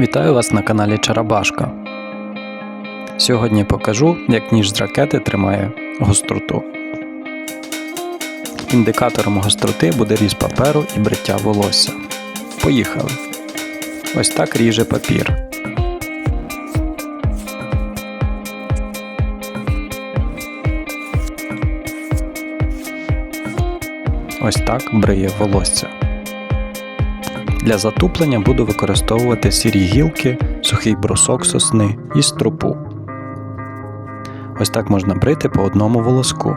Вітаю вас на каналі Чарабашка. Сьогодні покажу, як ніж з ракети тримає гостроту. Індикатором гостроти буде різ паперу і бриття волосся. Поїхали. Ось так ріже папір. Ось так бриє волосся. Для затуплення буду використовувати сірі гілки, сухий брусок сосни і стропу. Ось так можна брити по одному волоску.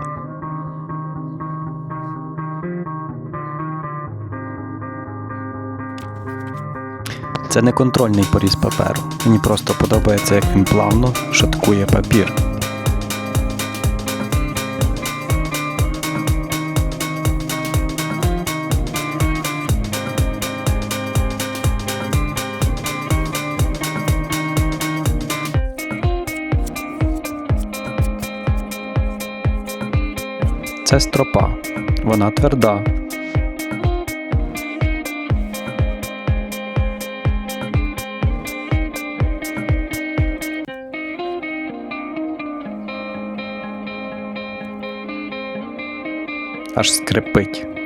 Це не контрольний поріз паперу. Мені просто подобається, як він плавно шаткує папір. Це стропа. Вона тверда. Аж скрипить.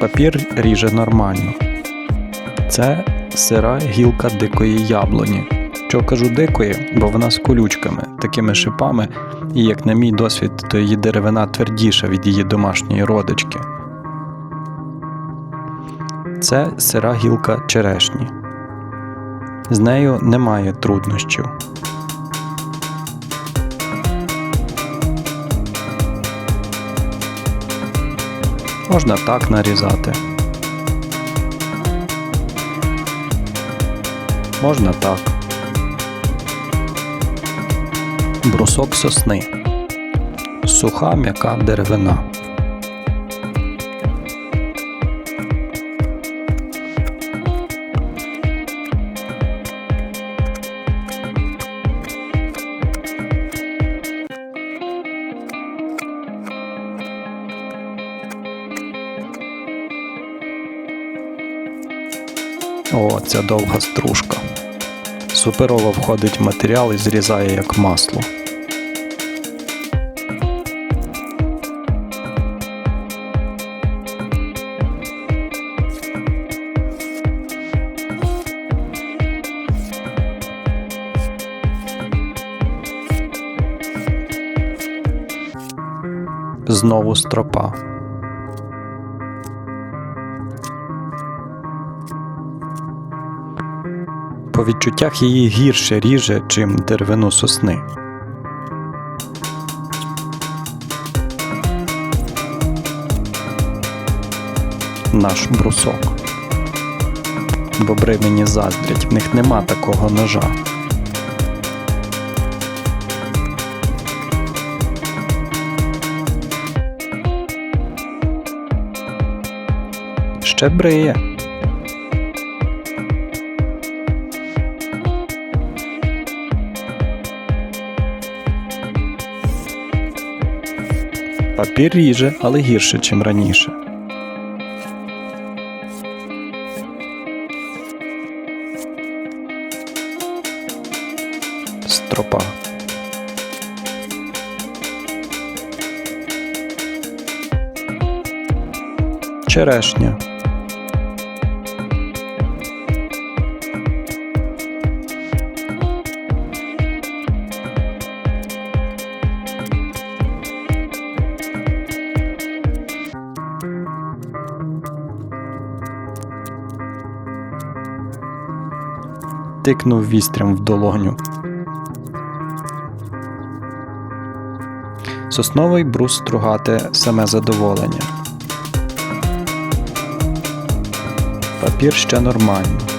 Папір ріже нормально. Це сира гілка дикої яблуні. Що кажу дикої, бо вона з колючками, такими шипами, і, як на мій досвід, то її деревина твердіша від її домашньої родички. Це сира гілка черешні. З нею немає труднощів. Можна так нарізати. Можна так. Брусок сосни. Суха м'яка деревина. О, ця довга стружка. Суперово входить в матеріал і зрізає як масло. Знову стропа. По відчуттях її гірше ріже, чим деревину сосни. Наш брусок. Бобри мені заздрять, в них нема такого ножа. Ще бриє. Папір ріже, але гірше, чим раніше. Стропа. Черешня. Тикнув вістрям в долоню. Сосновий брус стругати саме задоволення. Папір ще нормально.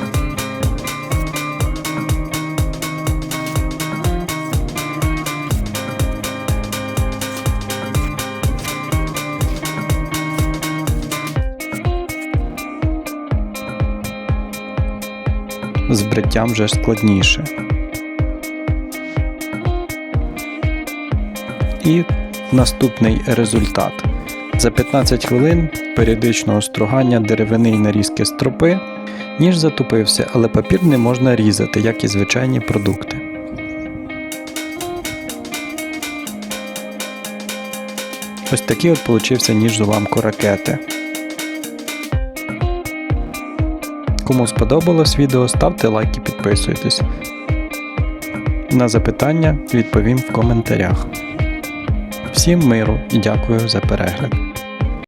З бриттям вже складніше. І наступний результат. За 15 хвилин періодичного стругання деревини і нарізки стропи ніж затупився, але папір не можна різати, як і звичайні продукти. Ось такий от получився ніж з уламку ракети. Кому сподобалось відео, ставте лайк і підписуйтесь. На запитання відповім в коментарях. Всім миру і дякую за перегляд.